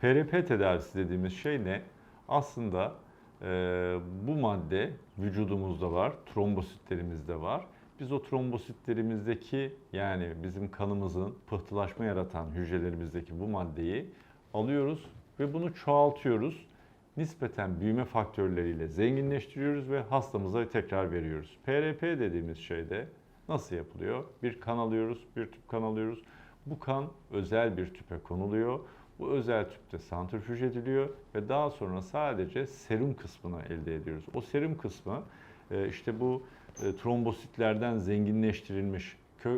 PRP tedavisi dediğimiz şey ne? Aslında e, bu madde vücudumuzda var, trombositlerimizde var. Biz o trombositlerimizdeki yani bizim kanımızın pıhtılaşma yaratan hücrelerimizdeki bu maddeyi alıyoruz ve bunu çoğaltıyoruz. Nispeten büyüme faktörleriyle zenginleştiriyoruz ve hastamıza tekrar veriyoruz. PRP dediğimiz şey de nasıl yapılıyor? Bir kan alıyoruz, bir tüp kan alıyoruz. Bu kan özel bir tüpe konuluyor. Bu özel tüpte santrifüj ediliyor ve daha sonra sadece serum kısmını elde ediyoruz. O serum kısmı e, işte bu e, trombositlerden zenginleştirilmiş e,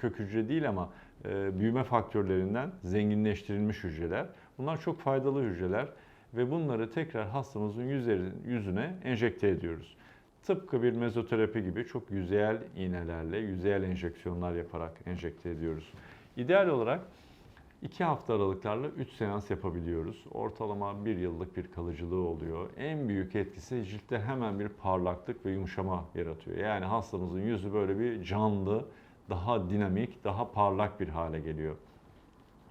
kök hücre değil ama büyüme faktörlerinden zenginleştirilmiş hücreler. Bunlar çok faydalı hücreler ve bunları tekrar hastamızın yüzüne enjekte ediyoruz. Tıpkı bir mezoterapi gibi çok yüzeyel iğnelerle, yüzeyel enjeksiyonlar yaparak enjekte ediyoruz. İdeal olarak 2 hafta aralıklarla 3 seans yapabiliyoruz. Ortalama 1 yıllık bir kalıcılığı oluyor. En büyük etkisi ciltte hemen bir parlaklık ve yumuşama yaratıyor. Yani hastamızın yüzü böyle bir canlı, daha dinamik, daha parlak bir hale geliyor.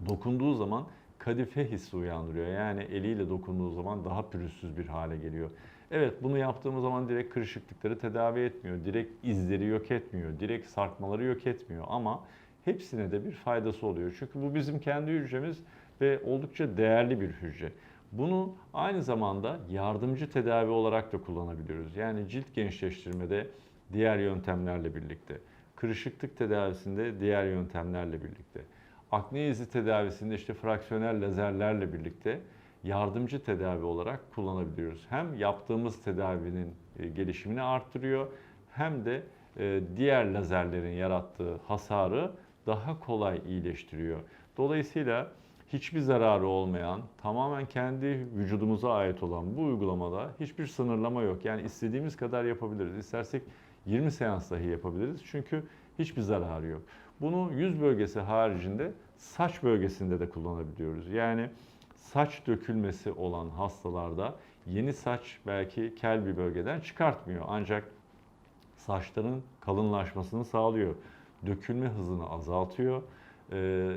Dokunduğu zaman kadife hissi uyandırıyor. Yani eliyle dokunduğu zaman daha pürüzsüz bir hale geliyor. Evet bunu yaptığımız zaman direkt kırışıklıkları tedavi etmiyor. Direkt izleri yok etmiyor. Direkt sarkmaları yok etmiyor. Ama hepsine de bir faydası oluyor. Çünkü bu bizim kendi hücremiz ve oldukça değerli bir hücre. Bunu aynı zamanda yardımcı tedavi olarak da kullanabiliyoruz. Yani cilt gençleştirmede diğer yöntemlerle birlikte, kırışıklık tedavisinde diğer yöntemlerle birlikte, akne izi tedavisinde işte fraksiyonel lazerlerle birlikte yardımcı tedavi olarak kullanabiliyoruz. Hem yaptığımız tedavinin e, gelişimini arttırıyor hem de e, diğer lazerlerin yarattığı hasarı daha kolay iyileştiriyor. Dolayısıyla hiçbir zararı olmayan, tamamen kendi vücudumuza ait olan bu uygulamada hiçbir sınırlama yok. Yani istediğimiz kadar yapabiliriz. İstersek 20 seans dahi yapabiliriz. Çünkü hiçbir zararı yok. Bunu yüz bölgesi haricinde saç bölgesinde de kullanabiliyoruz. Yani saç dökülmesi olan hastalarda yeni saç belki kel bir bölgeden çıkartmıyor. Ancak saçların kalınlaşmasını sağlıyor. Dökülme hızını azaltıyor. e,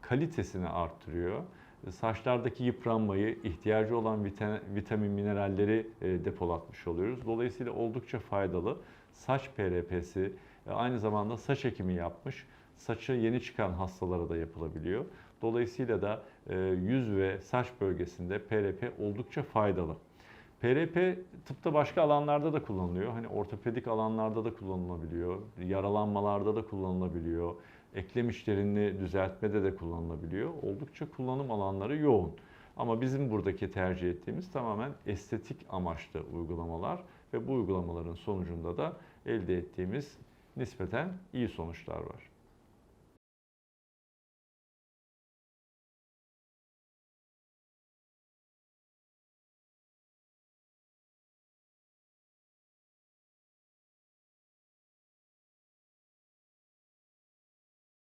kalitesini arttırıyor. E, Saçlardaki yıpranmayı, ihtiyacı olan vita- vitamin, mineralleri e, depolatmış oluyoruz. Dolayısıyla oldukça faydalı. Saç PRP'si e, aynı zamanda saç ekimi yapmış. Saçı yeni çıkan hastalara da yapılabiliyor. Dolayısıyla da yüz ve saç bölgesinde PRP oldukça faydalı. PRP tıpta başka alanlarda da kullanılıyor. Hani ortopedik alanlarda da kullanılabiliyor. Yaralanmalarda da kullanılabiliyor. Eklem işlerini düzeltmede de kullanılabiliyor. Oldukça kullanım alanları yoğun. Ama bizim buradaki tercih ettiğimiz tamamen estetik amaçlı uygulamalar ve bu uygulamaların sonucunda da elde ettiğimiz nispeten iyi sonuçlar var.